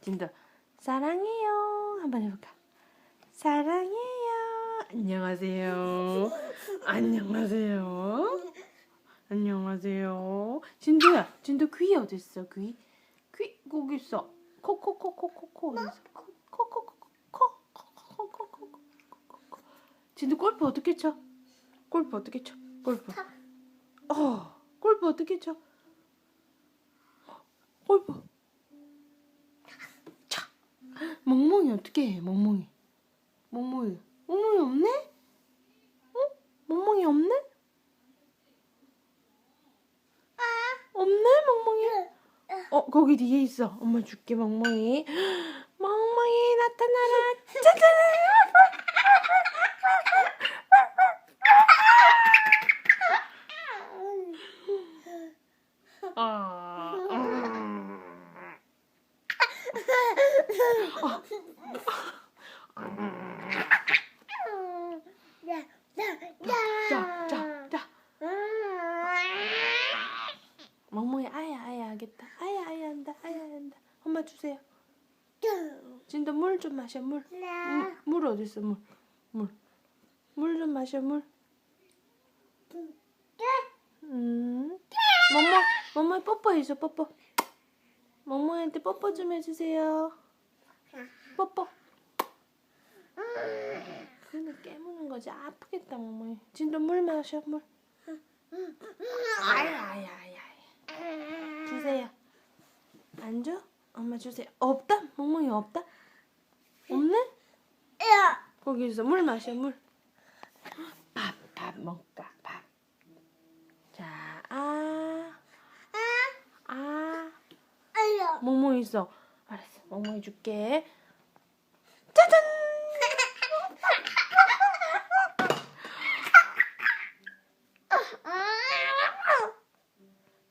진도 사랑해요. 한번 해볼까? 사랑해요. 안녕하세요. 안녕하세요. 안녕하세요. 진도야, 진도 귀 어딨어 귀, 귀 거기 있어. 코코코코 코 코 코 코. 진도 골프 어떻게 쳐? 골프 어떻게 쳐? 골프. 어, 골프 어떻게 쳐? 골프. 차. 멍멍이 어떻게 해? 멍멍이. 멍멍이. 멍멍이 없네? 어? 멍멍이 없네? 없네 멍멍이. 어 거기 뒤에 있어. 엄마 줄게 멍멍이. 멍멍이 나타나라. 짜잔. 아. 음. 자, 자, 자. 멍멍이 아야 아야 하겠다. 아야 아야 한다. 아야 한다. 엄마 주세요. 진도 물 좀 마셔 물. 물, 물 어디 있어 물? 물. 물 좀 마셔 물. 음. 멍멍 멍멍이 뽀뽀 해줘 뽀뽀. 멍멍이한테 뽀뽀 좀 해주세요. 뽀뽀. 그는 깨무는 거지 아프겠다 멍멍이. 진도 물 마셔 물. 아야 아야 아야. 아야. 주세요. 안 줘? 엄마 주세요. 없다? 멍멍이 없다? 없네? 거기 있어. 물 마셔, 물. 밥, 밥 먹까, 밥. 자, 아, 아. 멍멍이 있어. 알았어. 멍멍이 줄게. 짜잔!